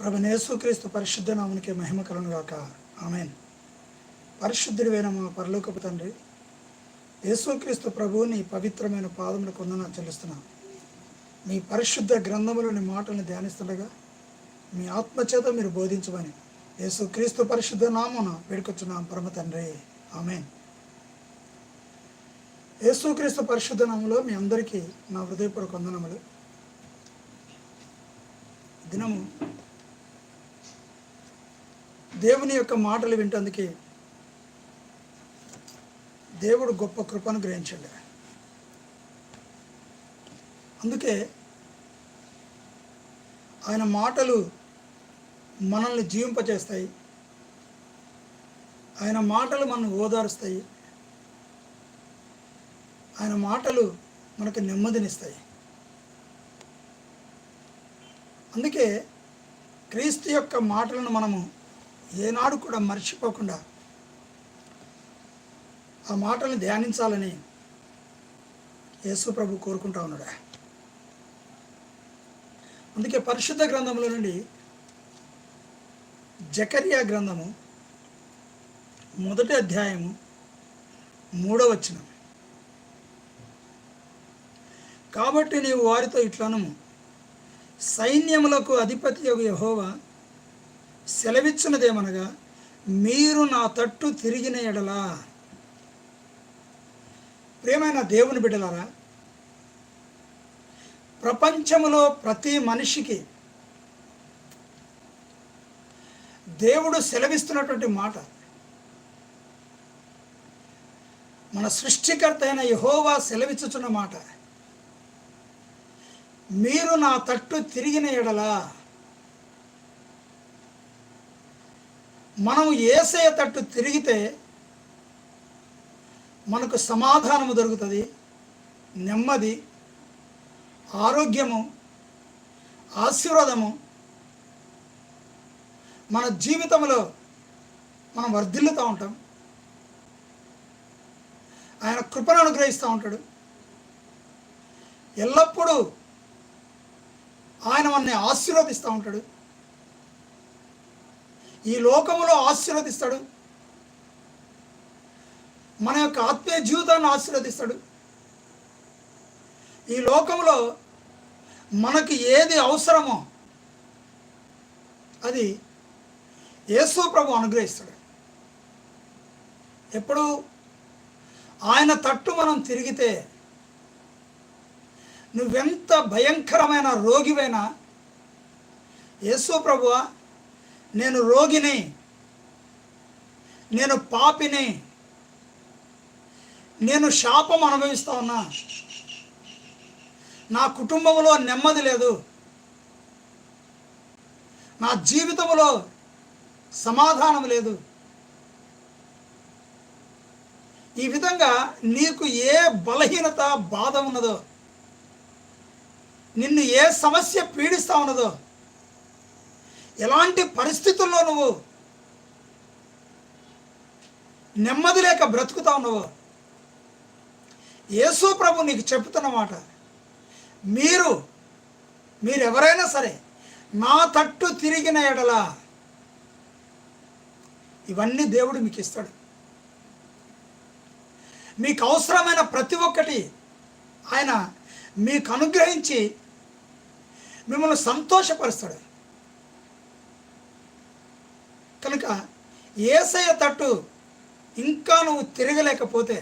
ప్రభు యేసుక్రీస్తు పరిశుద్ధ నామునికి మహిమ కలనుగాక ఆమెన్. పరిశుద్ధుడివైన మా పరలోకపు తండ్రి యేసుక్రీస్తు ప్రభువుని పవిత్రమైన పాదములు కొందన చెల్లిస్తున్నా. మీ పరిశుద్ధ గ్రంథములోని మాటలను ధ్యానిస్తుండగా మీ ఆత్మచేత మీరు బోధించమని యేసుక్రీస్తు పరిశుద్ధ నామున వేడుకొచ్చున్నాం పరమ తండ్రి. ఆమెన్. యేసుక్రీస్తు పరిశుద్ధ నామంలో మీ అందరికీ నా హృదయపూర్వక వందనములు. దినము దేవుని యొక్క మాటలు వింటందుకే దేవుడు గొప్ప కృపను గ్రహించండి. అందుకే ఆయన మాటలు మనల్ని జీవింపచేస్తాయి. ఆయన మాటలు మనల్ని ఓదారుస్తాయి. ఆయన మాటలు మనకు నెమ్మదినిస్తాయి. అందుకే క్రీస్తు యొక్క మాటలను మనము ఏనాడు కూడా మర్చిపోకుండా ఆ మాటలను ధ్యానించాలని యేసు ప్రభు కోరుకుంటా ఉన్నాడా? అందుకే పరిశుద్ధ గ్రంథంలో నుండి జకరియా గ్రంథము మొదటి అధ్యాయము మూడవ వచనం. కాబట్టి నీవు వారితో ఇట్లను సైన్యములకు అధిపతి యొక్క యహోవా సెలవిచ్చినదేమనగా మీరు నా తట్టు తిరిగిన ఎడలా ప్రేమైన దేవుని బిడ్డలారా ప్రపంచంలో ప్రతి మనిషికి దేవుడు సెలవిస్తున్నటువంటి మాట. మన సృష్టికర్త అయిన యహోవా సెలవిచ్చుచున్న మాట. మీరు నా తట్టు తిరిగిన ఎడలా మనం ఏసయ తట్టు తిరిగితే మనకు సమాధానము దొరుకుతుంది నెమ్మది ఆరోగ్యము ఆశీర్వాదము. మన జీవితంలో మనం వర్ధిల్లుతూ ఉంటాం. ఆయన కృపను అనుగ్రహిస్తూ ఉంటాడు. ఎల్లప్పుడూ ఆయన మనల్ని ఆశీర్వదిస్తూ ఉంటాడు. ఈ లోకములో ఆశీర్వదిస్తాడు. మన యొక్క ఆత్మీయ జీవితాన్ని ఆశీర్వదిస్తాడు. ఈ లోకంలో మనకి ఏది అవసరమో అది యేసు ప్రభు అనుగ్రహిస్తాడు. ఎప్పుడు ఆయన తట్టు మనం తిరిగితే నువ్వెంత భయంకరమైన రోగివైనా యేసు ప్రభువా నేను రోగిని నేను పాపిని నేను శాపం అనుభవిస్తా ఉన్నా. నా కుటుంబంలో నెమ్మది లేదు. నా జీవితంలో సమాధానం లేదు. ఈ విధంగా నీకు ఏ బలహీనత బాధ ఉన్నదో నిన్ను ఏ సమస్య పీడిస్తా ఉన్నదో ఎలాంటి పరిస్థితుల్లో నువ్వు నెమ్మది లేక బ్రతుకుతా ఉన్నావో యేసు ప్రభు నీకు చెప్తున్న మాట మీరు మీరు ఎవరైనా సరే నా తట్టు తిరిగిన ఎడల ఇవన్నీ దేవుడు మీకు ఇస్తాడు. మీకు అవసరమైన ప్రతి ఒక్కటి ఆయన మీకు అనుగ్రహించి మిమ్మల్ని సంతోషపరుస్తాడు. కనుక ఏసయ్య తట్టు ఇంకా నువ్వు తిరగలేకపోతే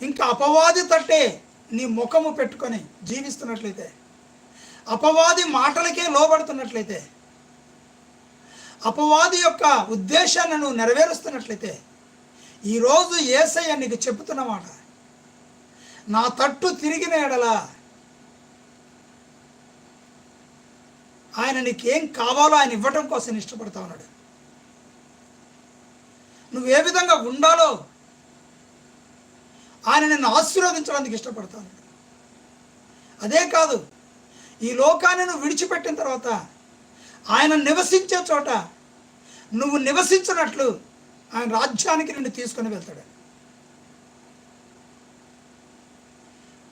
ఇంకా అపవాది తట్టే నీ ముఖము పెట్టుకొని జీవిస్తున్నట్లయితే అపవాది మాటలకే లోబడుతున్నట్లయితే అపవాది యొక్క ఉద్దేశాన్ని నువ్వు నెరవేరుస్తున్నట్లయితే ఈరోజు ఏసయ్య నీకు చెబుతున్నమాట నా తట్టు తిరిగిన ఎడలా ఆయన నీకేం కావాలో ఆయన ఇవ్వటం కోసం ఇష్టపడతా ఉన్నాడు. నువ్వు ఏ విధంగా ఉండాలో ఆయన నిన్ను ఆశీర్వదించడానికి ఇష్టపడతాను అదే కాదు ఈ లోకాన్ని నువ్వు విడిచిపెట్టిన తర్వాత ఆయన నివసించే చోట నువ్వు నివసించినట్లు ఆయన రాజ్యానికి నిన్ను తీసుకొని వెళ్తాడు.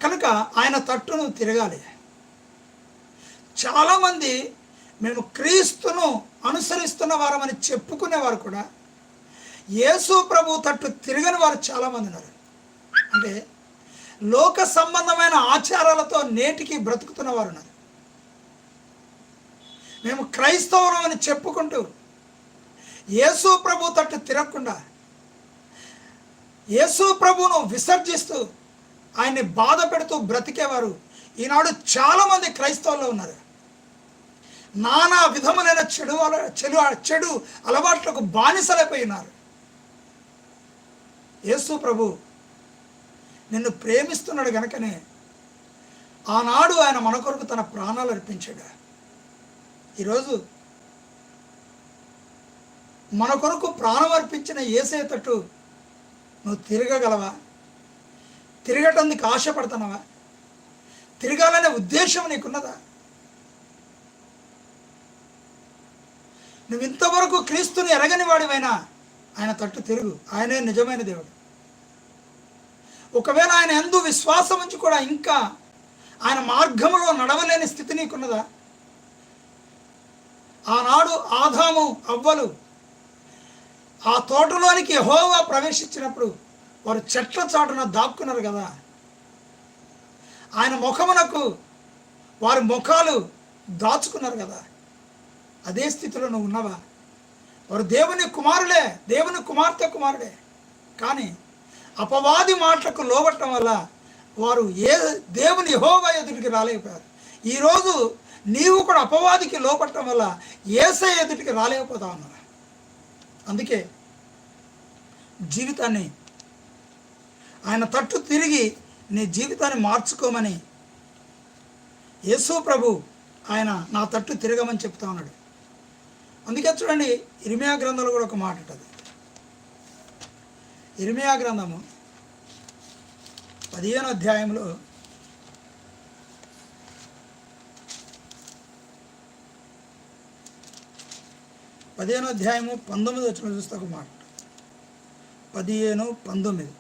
కనుక ఆయన తట్టు నువ్వు తిరగాలి. చాలామంది మేము క్రీస్తును అనుసరిస్తున్న వారమని చెప్పుకునేవారు కూడా యేసు ప్రభు తట్టు తిరగని వారు చాలామంది ఉన్నారు. అంటే లోక సంబంధమైన ఆచారాలతో నేటికి బ్రతుకుతున్న వారు ఉన్నారు. మేము క్రైస్తవులం అని చెప్పుకుంటూ యేసు ప్రభు తట్టు తిరగకుండా యేసు ప్రభును విసర్జిస్తూ ఆయన్ని బాధ పెడుతూ బ్రతికేవారు ఈనాడు చాలామంది క్రైస్తవుల్లో ఉన్నారు. నానా విధములైన చెడు చెడు చెడు అలవాట్లకు బానిసలైపోయినారు యేసు ప్రభు నిన్ను ప్రేమిస్తున్నాడు గనకనే ఆనాడు ఆయన మన కొరకు తన ప్రాణాలు అర్పించాడు. ఈరోజు మన కొరకు ప్రాణం అర్పించిన ఏసే తట్టు నువ్వు తిరగగలవా? తిరగటానికి ఆశపడుతున్నావా? తిరగాలనే ఉద్దేశం నీకున్నదా? నువ్వు ఇంతవరకు క్రీస్తుని ఎరగని వాడివైనా ఆయన తట్టు తిరుగు. ఆయనే నిజమైన దేవుడు. ఒకవేళ ఆయన ఎందు విశ్వాసం ఉంచి కూడా ఇంకా ఆయన మార్గంలో నడవలేని స్థితి నీకున్నదా? ఆనాడు ఆదాము అవ్వలు ఆ తోటలోనికి హోవా ప్రవేశించినప్పుడు వారు చెట్ల చాటున దాక్కున్నారు కదా. ఆయన ముఖమునకు వారి ముఖాలు దాచుకున్నారు కదా. అదే స్థితిలో నువ్వు ఉన్నావా? వారు దేవుని కుమారులే దేవుని కుమార్తె కుమారుడే. కానీ అపవాది మాటలకు లోబట్టడం వల్ల వారు ఏ దేవుని యహోవా ఎదుటికి రాలేకపోయారు. ఈరోజు నీవు కూడా అపవాదికి లోపట్టడం వల్ల ఏసై ఎదుటికి రాలేకపోతా ఉన్నారు? అందుకే జీవితాన్ని ఆయన తట్టు తిరిగి నీ జీవితాన్ని మార్చుకోమని యేసు ప్రభు ఆయన నా తట్టు తిరగమని చెప్తా ఉన్నాడు. అందుకే చూడండి ఇరిమియా గ్రంథంలో కూడా ఒక మాట ఉంటుంది. ఇరిమియా గ్రంథము పదిహేను అధ్యాయంలో పదిహేను అధ్యాయము పంతొమ్మిది వచ్చిన చూస్తే ఒక మాట. పదిహేను పంతొమ్మిది.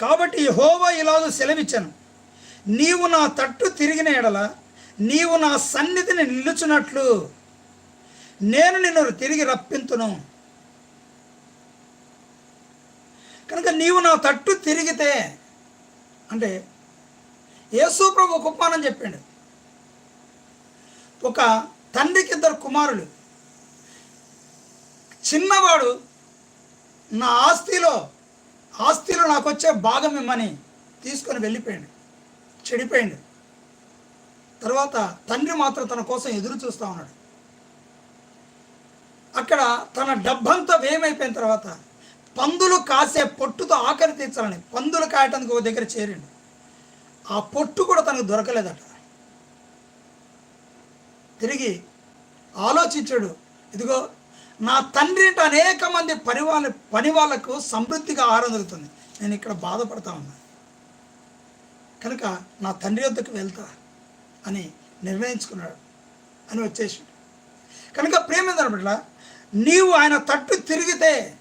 కాబట్టి హోవా ఇలాగ సెలవిచ్చాను. నీవు నా తట్టు తిరిగిన ఎడల నీవు నా సన్నిధిని నిలుచున్నట్లు నేను నిన్ను తిరిగి రప్పింతును. కనుక నీవు నా తట్టు తిరిగితే అంటే యేసు ప్రభు ఒక ఉపమానం చెప్పాడు. ఒక తండ్రికి ఇద్దరు కుమారులు. చిన్నవాడు నా ఆస్తిలో ఆస్తిలో నాకు వచ్చే భాగం ఇమ్మని తీసుకొని వెళ్ళిపోయాడు. చెడిపోయాడు. తర్వాత తండ్రి మాత్రం తన కోసం ఎదురు చూస్తూ ఉన్నాడు. అక్కడ తన డబ్బంతా వేయమైపోయిన తర్వాత పందులు కాసే పొట్టుతో ఆకలి తీర్చాలని పందులు కాయటానికి ఒక దగ్గర చేరిండు. ఆ పొట్టు కూడా తనకు దొరకలేదట. తిరిగి ఆలోచించాడు ఇదిగో నా తండ్రి అంటే అనేక మంది పని వాళ్ళ పని వాళ్ళకు సమృద్ధిగా ఆహారం దొరుకుతుంది. నేను ఇక్కడ బాధపడతా ఉన్నా. కనుక నా తండ్రి వద్దకు వెళ్తా అని నిర్ణయించుకున్నాడు అని వచ్చేసి కనుక ప్రేమ నీవు ఆయన తట్టు తిరిగితే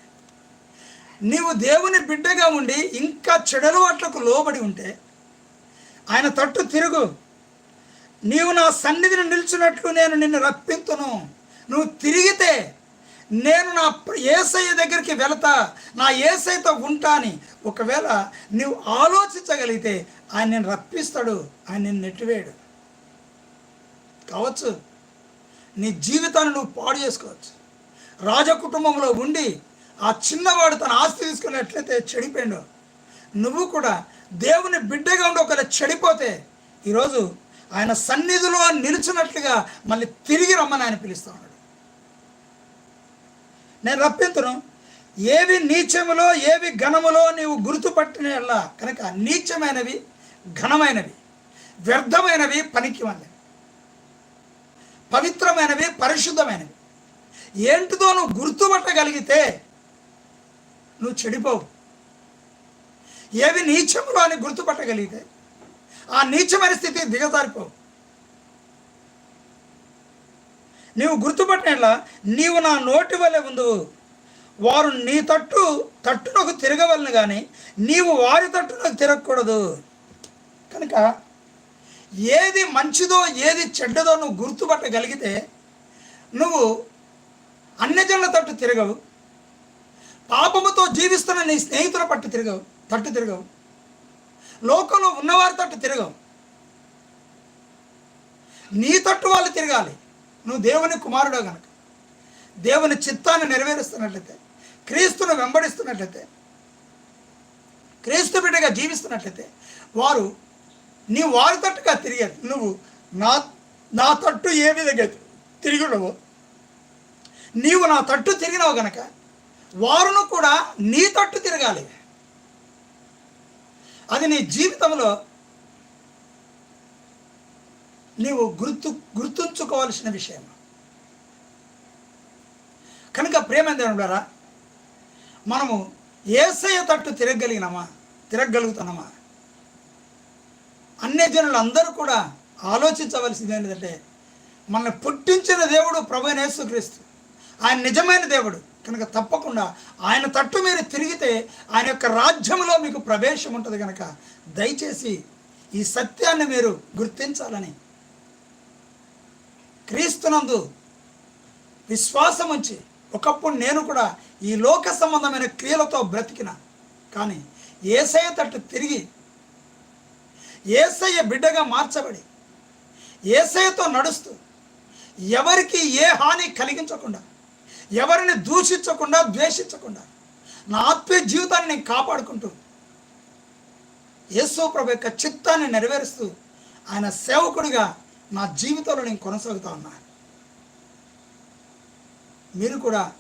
నీవు దేవుని బిడ్డగా ఉండి ఇంకా చెడలు అట్లకు లోబడి ఉంటే ఆయన తట్టు తిరుగు. నీవు నా సన్నిధిని నిల్చున్నట్లు నేను నిన్ను రప్పింతును. నువ్వు తిరిగితే నేను నా ఏసయ్య దగ్గరికి వెళతా నా ఏసైతో ఉంటా అని ఒకవేళ నువ్వు ఆలోచించగలిగితే ఆయన నేను రప్పిస్తాడు ఆయన నేను నెట్టివేయడు. కావచ్చు. నీ జీవితాన్ని నువ్వు పాడు చేసుకోవచ్చు. రాజకుటుంబంలో ఉండి ఆ చిన్నవాడు తన ఆస్తి తీసుకున్నట్లయితే చెడిపోయాడు. నువ్వు కూడా దేవుని బిడ్డగా ఉండి ఒకవేళ చెడిపోతే ఈరోజు ఆయన సన్నిధిలో నిలిచినట్లుగా మళ్ళీ తిరిగి రమ్మని ఆయన పిలుస్తూ ఉన్నాడు. నేను రప్పింతును ఏవి నీచములో ఏవి ఘనములో నీవు గుర్తుపట్టిన కనుక నీచమైనవి ఘనమైనవి వ్యర్థమైనవి పనికి పవిత్రమైనవి పరిశుద్ధమైనవి. ఏంటిదో నువ్వు గుర్తుపట్టగలిగితే నువ్వు చెడిపోవు. ఏవి నీచములు అని గుర్తుపట్టగలిగితే ఆ నీచమైన స్థితి దిగజారిపోవు. నీవు గుర్తుపట్టినట్లా నీవు నా నోటి వల్లే ఉందు వారు నీ తట్టు తట్టునకు తిరగవలను కానీ నీవు వారి తట్టునకు తిరగకూడదు. కనుక ఏది మంచిదో ఏది చెడ్డదో నువ్వు గుర్తుపట్టగలిగితే నువ్వు అన్యజనుల తట్టు తిరగవు. పాపముతో జీవిస్తున్న నీ స్నేహితుల పట్టు తిరగవు తట్టు తిరగవు. లోకంలో ఉన్నవారి తట్టు తిరగవు. నీ తట్టు వాళ్ళు తిరగాలి. నువ్వు దేవుని కుమారుడు గనక. దేవుని చిత్తాన్ని నెరవేరుస్తున్నట్లయితే క్రీస్తును వెంబడిస్తున్నట్లయితే క్రీస్తు బిడ్డగా జీవిస్తున్నట్లయితే వారు నీ వారి తట్టుగా తిరిగారు. నువ్వు నా నా తట్టు ఏ విధంగా తిరిగినవో నీవు నా తట్టు తిరిగినావు గనక వారును కూడా నీ తట్టు తిరగాలి. అది నీ జీవితంలో నీవు గుర్తు గుర్తుంచుకోవాల్సిన విషయం. కనుక ప్రేమేంద్రులారా మనము ఏసయ తట్టు తిరగలిగినామా తిరగలుగుతున్నామా? అన్ని జనులందరూ కూడా ఆలోచించవలసింది ఏంటంటే మనల్ని పుట్టించిన దేవుడు ప్రభు నేసుక్రీస్తు ఆయన నిజమైన దేవుడు. కనుక తప్పకుండా ఆయన తట్టు మీరు తిరిగితే ఆయన యొక్క రాజ్యంలో మీకు ప్రవేశం ఉంటుంది కనుక దయచేసి ఈ సత్యాన్ని మీరు గుర్తించాలని. క్రీస్తునందు విశ్వాసం ఉంచి ఒకప్పుడు నేను కూడా ఈ లోక సంబంధమైన క్రియలతో బ్రతికిన. కానీ ఏసయ్య తట్టు తిరిగి ఏసయ్య బిడ్డగా మార్చబడి ఏసయ్యతో నడుస్తూ ఎవరికి ఏ హాని కలిగించకుండా ఎవరిని దూషించకుండా ద్వేషించకుండా నా ఆత్మీయ జీవితాన్ని నేను కాపాడుకుంటూ యేసు ప్రభు యొక్క చిత్తాన్ని నెరవేరుస్తూ ఆయన సేవకుడిగా నా జీవితంలో నేను కొనసాగుతా ఉన్నా. మీరు కూడా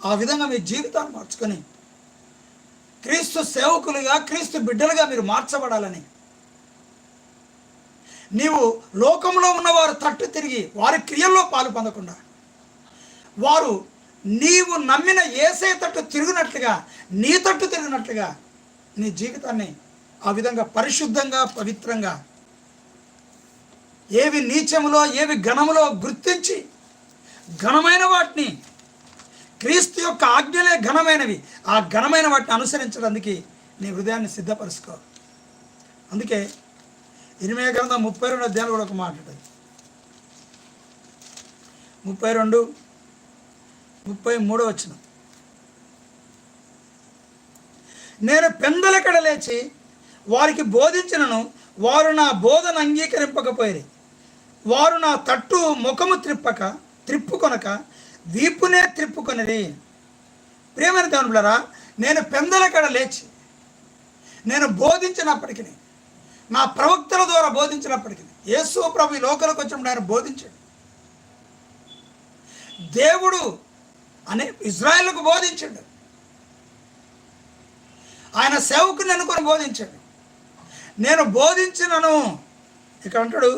ఆ విధంగా మీ జీవితాన్ని మార్చుకొని క్రీస్తు సేవకులుగా క్రీస్తు బిడ్డలుగా మీరు మార్చబడాలని నీవు లోకంలో ఉన్నవారు తట్టు తిరిగి వారి క్రియల్లో పాలు పొందకుండా వారు నీవు నమ్మిన ఏసే తట్టు తిరిగినట్లుగా నీ తట్టు తిరిగినట్లుగా నీ జీవితాన్ని ఆ విధంగా పరిశుద్ధంగా పవిత్రంగా ఏవి నీచములో ఏవి ఘనములో గుర్తించి ఘనమైన వాటిని క్రీస్తు యొక్క ఆజ్ఞలే ఘనమైనవి. ఆ ఘనమైన వాటిని అనుసరించడానికి నీ హృదయాన్ని సిద్ధపరుచుకో. అందుకే ఇనిమే గ్రంథం ముప్పై రెండు అధ్యాయులు కూడా ఒక మాట ముప్పై రెండు ముప్పై మూడో వచ్చిన నేను పెందలకడ లేచి వారికి బోధించినను వారు నా బోధన అంగీకరింపకపోయి వారు నా తట్టు ముఖము త్రిప్పక త్రిప్పుకొనక వీపునే త్రిప్పుకొనిది ప్రేమైన దేవునులరా నేను పెందలకడ లేచి నేను బోధించినప్పటికీ నా ప్రవక్తల ద్వారా బోధించినప్పటికీ యేసు ప్రభు ఈ లోకలకు వచ్చినప్పుడు ఆయన బోధించాడు. దేవుడు అని ఇజ్రాయెల్కు బోధించాడు. ఆయన సేవకుని అనుకొని బోధించాడు. నేను బోధించినను ఇక్కడ అంటాడు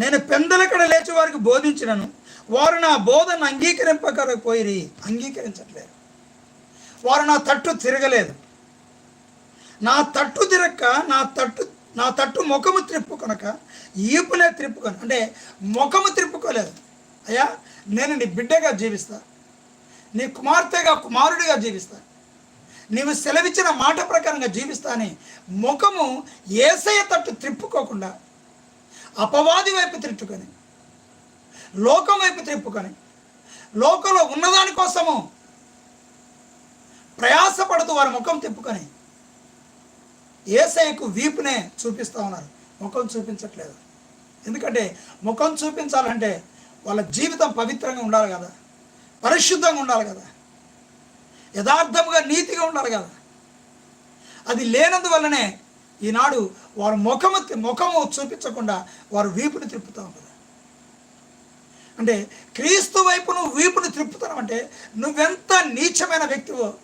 నేను పెందలకడ లేచి వారికి బోధించినను వారు నా బోధన అంగీకరింపకపోయి అంగీకరించట్లేదు. వారు నా తట్టు తిరగలేదు. నా తట్టు తిరక్క నా తట్టు నా తట్టు ముఖము త్రిప్పుకొనక ఈపునే త్రిప్పుకొని అంటే ముఖము త్రిప్పుకోలేదు. అయ్యా నేను నీ బిడ్డగా జీవిస్తా. నీ కుమార్తెగా కుమారుడిగా జీవిస్తా. నీవు సెలవిచ్చిన మాట ప్రకారంగా జీవిస్తా అని ముఖము ఏసయ్య తట్టు త్రిప్పుకోకుండా అపవాది వైపు త్రిప్పుకొని లోకం వైపు త్రిప్పుకొని లోకంలో ఉన్నదాని కోసము ప్రయాసపడుతూ వారి ముఖం తిప్పుకొని ఏసయ్యకు వీపునే చూపిస్తూ ఉన్నారు. ముఖం చూపించట్లేదు. ఎందుకంటే ముఖం చూపించాలంటే వాళ్ళ జీవితం పవిత్రంగా ఉండాలి కదా. పరిశుద్ధంగా ఉండాలి కదా. యథార్థముగా నీతిగా ఉండాలి కదా. అది లేనందువల్లనే ఈనాడు వారు ముఖము ముఖము చూపించకుండా వారు వీపుని తిప్పుతూ ఉంటారు అంటే క్రీస్తు వైపు నువ్వు వీపుని తిప్పుతున్నావు అంటే నువ్వెంత నీచమైన వ్యక్తివో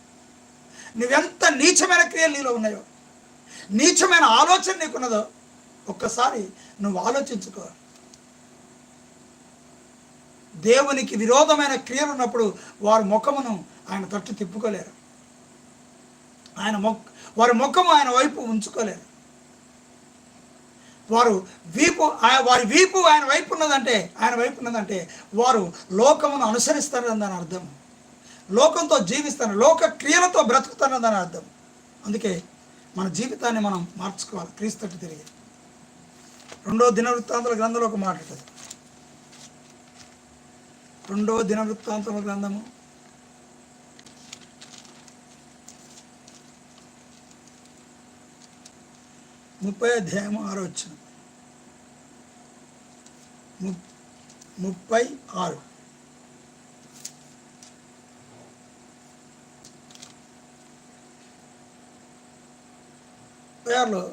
నువ్వెంత నీచమైన క్రియలు నీలో ఉన్నాయో నీచమైన ఆలోచన నీకున్నదో ఒక్కసారి నువ్వు ఆలోచించుకో. దేవునికి విరోధమైన క్రియలు ఉన్నప్పుడు వారు ముఖమును ఆయన తట్టు తిప్పుకోలేరు. ఆయన మొక్క వారి ముఖము ఆయన వైపు ఉంచుకోలేరు. వారు వీపు వారి వీపు ఆయన వైపు ఉన్నదంటే ఆయన వైపు ఉన్నదంటే వారు లోకమును అనుసరిస్తారని దాని అర్థం. లోకంతో జీవిస్తారు లోక క్రియలతో బ్రతుకుతారని దాని అర్థం. అందుకే మన జీవితాన్ని మనం మార్చుకోవాలి. క్రీస్తు తట్టు తిరిగి. రెండో దినవృత్తాంతాల గ్రంథంలో ఒక మాట్లాడుతుంది రెండవ రెండో దినవృత్తాంతముల గ్రంథము. ముప్పై అధ్యాయము ఆరోచన వచ్చిన ముప్పై ఆరు. ముప్పై ఆరులో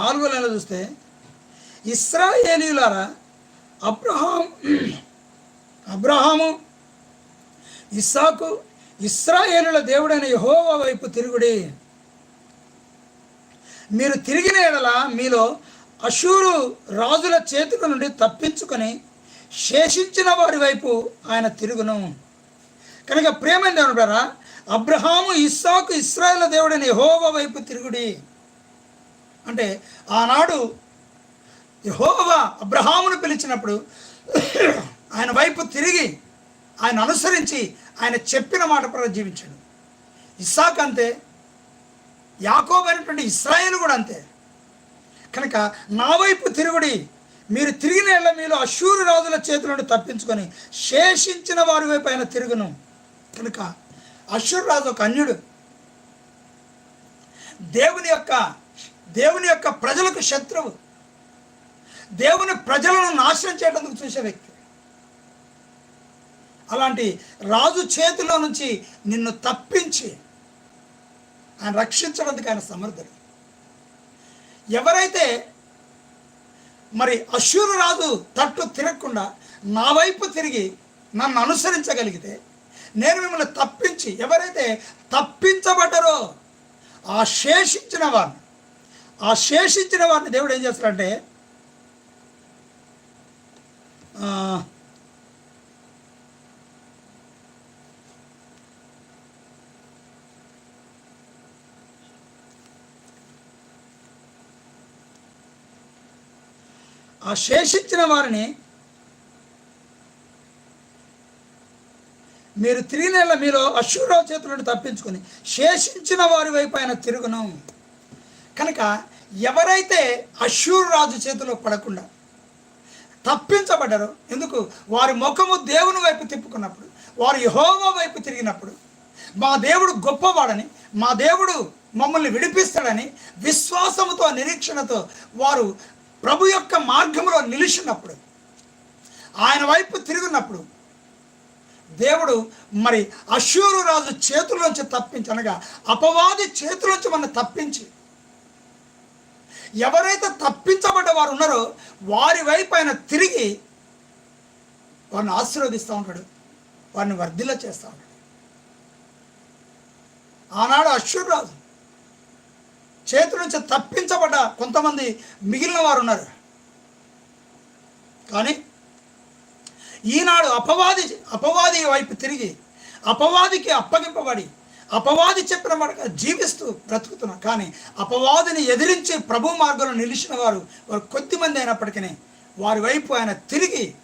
నాలుగో నెల చూస్తే ఇస్రాయేలీలారా అబ్రహాం అబ్రహాము ఇస్సాకు ఇస్రాయేలుల దేవుడైన యహోవా వైపు తిరుగుడి. మీరు తిరిగిన ఎడల మీలో అశూరు రాజుల చేతుల నుండి తప్పించుకొని శేషించిన వారి వైపు ఆయన తిరుగును. కనుక ప్రేమ దేవుడారా అబ్రహాము ఇస్సాకు ఇస్రాయేల్ దేవుడైన యహోవా వైపు తిరుగుడి. అంటే ఆనాడు యహోవా అబ్రహామును పిలిచినప్పుడు ఆయన వైపు తిరిగి ఆయన అనుసరించి ఆయన చెప్పిన మాట ప్రకారం జీవించాడు. ఇస్సాక్ అంతే. యాకోబ్ అయినటువంటి ఇస్రాయేల్ కూడా అంతే. కనుక నా వైపు తిరుగుడి మీరు తిరిగిన ఏళ్ళ మీలో అశూరు రాజుల చేతుల నుండి తప్పించుకొని శేషించిన వారి వైపు ఆయన తిరుగును. కనుక అశూరు రాజు ఒక అన్యుడు. దేవుని యొక్క దేవుని యొక్క ప్రజలకు శత్రువు. దేవుని ప్రజలను నాశనం చేయడానికి చూసే వ్యక్తి. అలాంటి రాజు చేతిలో నుంచి నిన్ను తప్పించి ఆయన రక్షించడానికి ఆయన సమర్థుడు. ఎవరైతే మరి అశ్వరు రాజు తట్టు తిరగకుండా నా వైపు తిరిగి నన్ను అనుసరించగలిగితే నేను మిమ్మల్ని తప్పించి ఎవరైతే తప్పించబడ్డారో ఆ శేషించిన వారిని ఆ శేషించిన వారిని దేవుడు ఏం చేస్తాడంటే ఆ, శేషించిన వారిని మీరు తిరిగి నెల మీలో అశ్వరావు చేతుల నుండి తప్పించుకొని శేషించిన వారి వైపు ఆయన తిరుగును. కనుక ఎవరైతే అశూరు రాజు చేతిలో పడకుండా తప్పించబడ్డరు. ఎందుకు? వారి ముఖము దేవుని వైపు తిప్పుకున్నప్పుడు వారు యహోవా వైపు తిరిగినప్పుడు మా దేవుడు గొప్పవాడని మా దేవుడు మమ్మల్ని విడిపిస్తాడని విశ్వాసముతో నిరీక్షణతో వారు ప్రభు యొక్క మార్గంలో నిలిచినప్పుడు ఆయన వైపు తిరిగినప్పుడు దేవుడు మరి అశ్వరు రాజు చేతుల్లోంచి తప్పించి అనగా అపవాది చేతుల నుంచి మనం తప్పించి ఎవరైతే తప్పించబడ్డ వారు ఉన్నారో వారి వైపు ఆయన తిరిగి వారిని ఆశీర్వదిస్తూ ఉంటాడు. వారిని వర్ధిల్ల చేస్తూ ఉంటాడు. ఆనాడు అశ్వరాజు రాజు నుంచి తప్పించబడ్డ కొంతమంది మిగిలిన వారు ఉన్నారు. కానీ ఈనాడు అపవాది అపవాది వైపు తిరిగి అపవాదికి అప్పగింపబడి అపవాది చెప్పిన మాట జీవిస్తూ బ్రతుకుతున్నాం. కానీ అపవాదిని ఎదిరించి ప్రభు మార్గంలో నిలిచిన వారు వారు కొద్దిమంది అయినప్పటికీ వారి వైపు ఆయన తిరిగి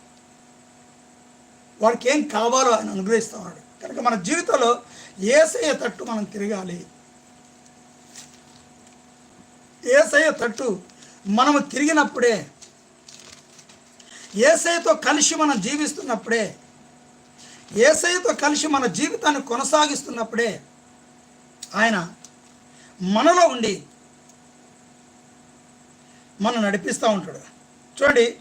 వారికి ఏం కావాలో ఆయన అనుగ్రహిస్తూ ఉన్నాడు. కనుక మన జీవితంలో ఏసయ్య తట్టు మనం తిరగాలి. ఏసయ్య తట్టు మనము తిరిగినప్పుడే ఏసైతో కలిసి మనం జీవిస్తున్నప్పుడే ఏసైతో కలిసి మన జీవితాన్ని కొనసాగిస్తున్నప్పుడే ఆయన మనలో ఉండి మనం నడిపిస్తూ ఉంటాడు. చూడండి.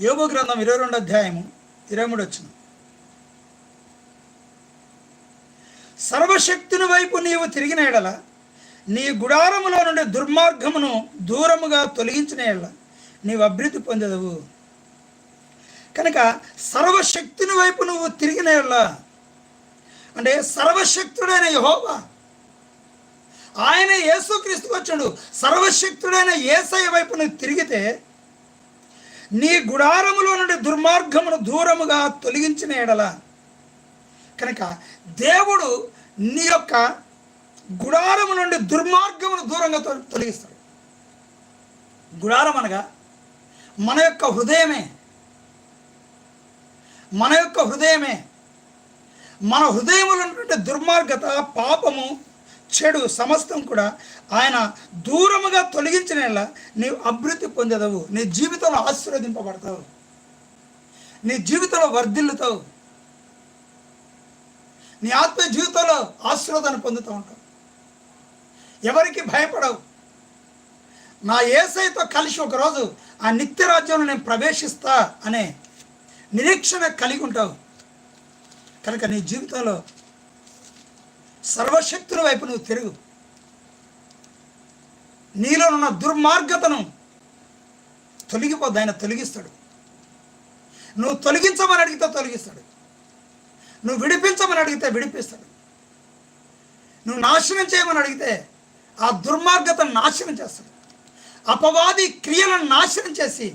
యోగ గ్రంథం ఇరవై రెండు అధ్యాయము ఇరవై మూడు వచ్చిన. సర్వశక్తిని వైపు నీవు తిరిగిన ఎడల నీ గుడారములో నుండి దుర్మార్గమును దూరముగా తొలగించిన ఎడల నీవు అభివృద్ధి పొందదవు. కనుక సర్వశక్తిని వైపు నువ్వు తిరిగిన ఎడల అంటే సర్వశక్తుడైన యహోవా. ఆయన యేసుక్రీస్తు వచ్చాడు సర్వశక్తుడైన ఏసయ వైపు నువ్వు తిరిగితే నీ గుడారములో నుండి దుర్మార్గమును దూరముగా తొలగించిన ఎడల కనుక దేవుడు నీ యొక్క గుడారము నుండి దుర్మార్గమును దూరంగా తొలగిస్తాడు. గుడారం అనగా మన యొక్క హృదయమే. మన యొక్క హృదయమే. మన హృదయంలో ఉన్నటువంటి దుర్మార్గత పాపము చెడు సమస్తం కూడా ఆయన దూరముగా తొలగించిన నీవు అభివృద్ధి పొందదవు. నీ జీవితంలో ఆశీర్వదింపబడతావు. నీ జీవితంలో వర్ధిల్లుతావు. నీ ఆత్మ జీవితంలో ఆశీర్వాదాన్ని పొందుతూ ఉంటావు. ఎవరికి భయపడవు. నా ఏసైతో కలిసి ఒకరోజు ఆ నిత్య రాజ్యంలో నేను ప్రవేశిస్తా అనే నిరీక్షణ కలిగి ఉంటావు. కనుక నీ జీవితంలో సర్వశక్తుల వైపు నువ్వు తిరుగు. నీలో ఉన్న దుర్మార్గతను తొలగిపోద్దు. ఆయన తొలగిస్తాడు. నువ్వు తొలగించమని అడిగితే తొలగిస్తాడు. నువ్వు విడిపించమని అడిగితే విడిపిస్తాడు. నువ్వు నాశనం చేయమని అడిగితే ఆ దుర్మార్గతను నాశనం చేస్తాడు. అపవాది క్రియలను నాశనం చేసి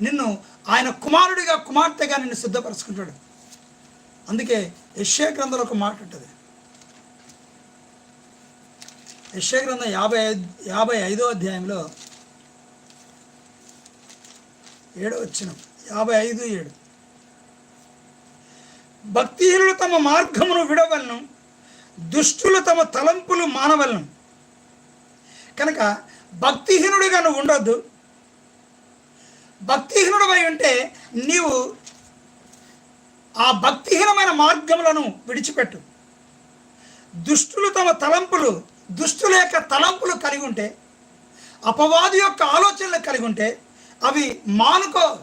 నిన్ను ఆయన కుమారుడిగా కుమార్తెగా నిన్ను సిద్ధపరచుకుంటాడు. అందుకే యశ్యా గ్రంథంలో ఒక మాట ఉంటుంది. యశ్యా గ్రంథం యాభై ఐదు యాభై ఐదో అధ్యాయంలో ఏడో వచ్చిన. యాభై ఐదు ఏడు. భక్తిహీనులు తమ మార్గమును విడవలను దుష్టులు తమ తలంపులు మానవలను. కనుక భక్తిహీనుడిగా నువ్వు ఉండొద్దు. భక్తిహీనుడివై ఉంటే నీవు ఆ భక్తిహీనమైన మార్గములను విడిచిపెట్టు. దుష్టులు తమ తలంపులు దుష్టుల యొక్క తలంపులు కలిగి ఉంటే అపవాది యొక్క ఆలోచనలు కలిగి ఉంటే అవి మానుకో.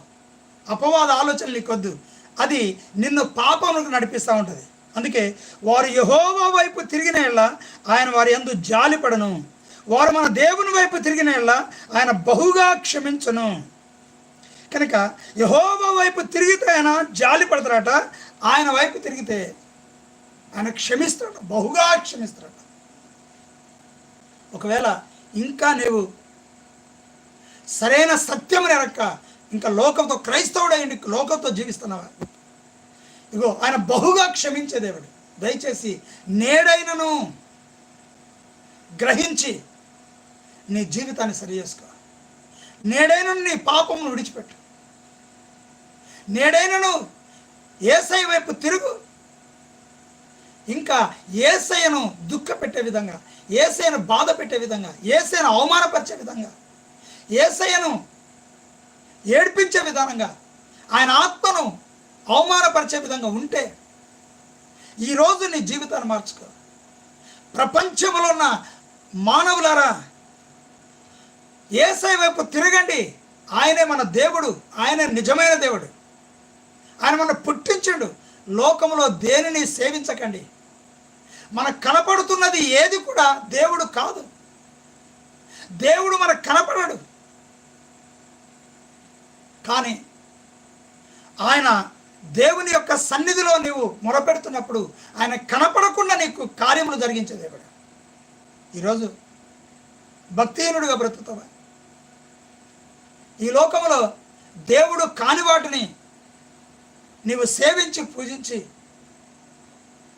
అపవాద ఆలోచనలు కొద్దు అది నిన్ను పాపములకు నడిపిస్తూ ఉంటుంది. అందుకే వారు యహోవా వైపు తిరిగిన ఎళ్ళ ఆయన వారి ఎందు జాలిపడను. వారు మన దేవుని వైపు తిరిగిన ఎళ్ళ ఆయన బహుగా క్షమించను. కనుక యహోబా వైపు తిరిగితే ఆయన జాలి పడతారట ఆయన వైపు తిరిగితే ఆయన క్షమిస్తాడు బహుగా క్షమిస్తాడు ఒకవేళ ఇంకా నీవు సరైన సత్యం ఎరక్క ఇంకా లోకంతో క్రైస్తవుడైంది లోకంతో జీవిస్తున్నావా? ఇగో ఆయన బహుగా క్షమించే దేవుడు. దయచేసి నేడైనను గ్రహించి నీ జీవితాన్ని సరి చేసుకో. నేడైనను నీ పాపమును విడిచిపెట్టు. నేడైనను ఏసై వైపు తిరుగు. ఇంకా ఏసయ్యను దుఃఖ పెట్టే విధంగా ఏసైను బాధ పెట్టే విధంగా ఏసయ్యను అవమానపరిచే విధంగా ఏసయ్యను ఏడ్పించే విధానంగా ఆయన ఆత్మను అవమానపరిచే విధంగా ఉంటే ఈరోజు నీ జీవితాన్ని మార్చుకో. ప్రపంచంలో ఉన్న మానవులారా ఏసై వైపు తిరగండి. ఆయనే మన దేవుడు ఆయనే నిజమైన దేవుడు. ఆయన మన పుట్టించాడు. లోకంలో దేనిని సేవించకండి. మనకు కనపడుతున్నది ఏది కూడా దేవుడు కాదు. దేవుడు మనకు కనపడడు. కానీ ఆయన దేవుని యొక్క సన్నిధిలో నీవు మొరపెడుతున్నప్పుడు ఆయన కనపడకుండా నీకు కార్యములు జరిగించే దేవుడు. ఈరోజు భక్తిహీనుడిగా బ్రతుకుతావా? ఈ లోకంలో దేవుడు కాని వాటిని నీవు సేవించి పూజించి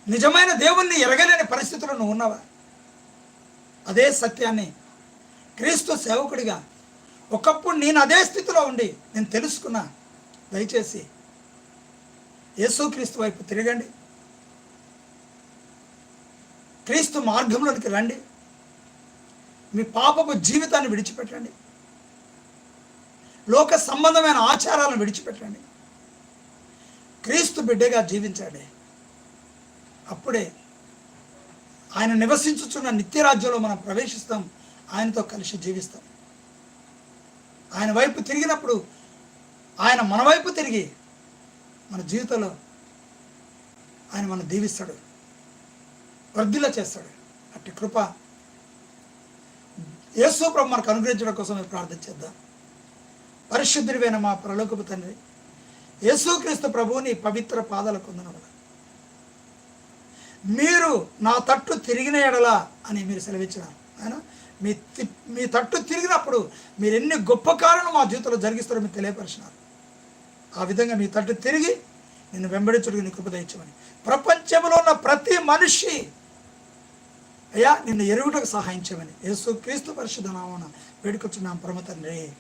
నిజమైన దేవుణ్ణి ఎరగలేని పరిస్థితుల్లో నువ్వు ఉన్నావా? అదే సత్యాన్ని క్రీస్తు సేవకుడిగా ఒకప్పుడు నేను అదే స్థితిలో ఉండి నేను తెలుసుకున్నా. దయచేసి యేసుక్రీస్తు వైపు తిరగండి. క్రీస్తు మార్గంలోనికి రండి. మీ పాపపు జీవితాన్ని విడిచిపెట్టండి. లోక సంబంధమైన ఆచారాలను విడిచిపెట్టండి. క్రీస్తు బిడ్డగా జీవించాడే. అప్పుడే ఆయన నివసించుచున్న నిత్యరాజ్యంలో మనం ప్రవేశిస్తాం. ఆయనతో కలిసి జీవిస్తాం. ఆయన వైపు తిరిగినప్పుడు ఆయన మన వైపు తిరిగి మన జీవితంలో ఆయన మనం దీవిస్తాడు. వర్ధిల్ల చేస్తాడు. అట్టి కృప యేసు ప్రభు మనకు అనుగ్రహించడం కోసం ప్రార్థన చేద్దాం. పరిశుద్ధుడివైన మా ప్రలోకపు తండ్రి యేసుక్రీస్తు ప్రభువుని పవిత్ర పాదాల కొందనవల మీరు నా తట్టు తిరిగిన ఎడలా అని మీరు సెలవిచ్చినారు. ఆయన మీ మీ తట్టు తిరిగినప్పుడు మీరు ఎన్ని గొప్ప కార్యాలు మా జీవితంలో జరిగిస్తారో మీరు తెలియపరిచినారు. ఆ విధంగా మీ తట్టు తిరిగి నిన్ను వెంబడించడానికి నీ కృప దయచమని ప్రపంచంలో ఉన్న ప్రతి మనిషి అయ్యా నిన్ను ఎరుగుటకు సహాయం చేయమని. యేసు క్రీస్తు పరిశుద్ధ నామన వేడుకొచ్చున్నాం పరమ తండ్రి.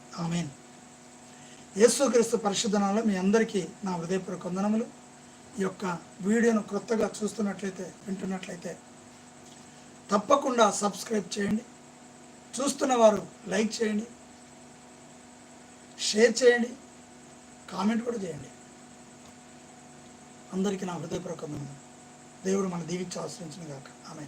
యేసుక్రీస్తు క్రీస్తు మీ అందరికీ నా హృదయపూర్వక వందనములు. ఈ యొక్క వీడియోను క్రొత్తగా చూస్తున్నట్లయితే వింటున్నట్లయితే తప్పకుండా సబ్స్క్రైబ్ చేయండి. చూస్తున్న వారు లైక్ చేయండి. షేర్ చేయండి. కామెంట్ కూడా చేయండి. అందరికీ నా హృదయపూర్వక వందనములు. దేవుడు మన దీవించి ఆశ్రయించిన కాక ఆమె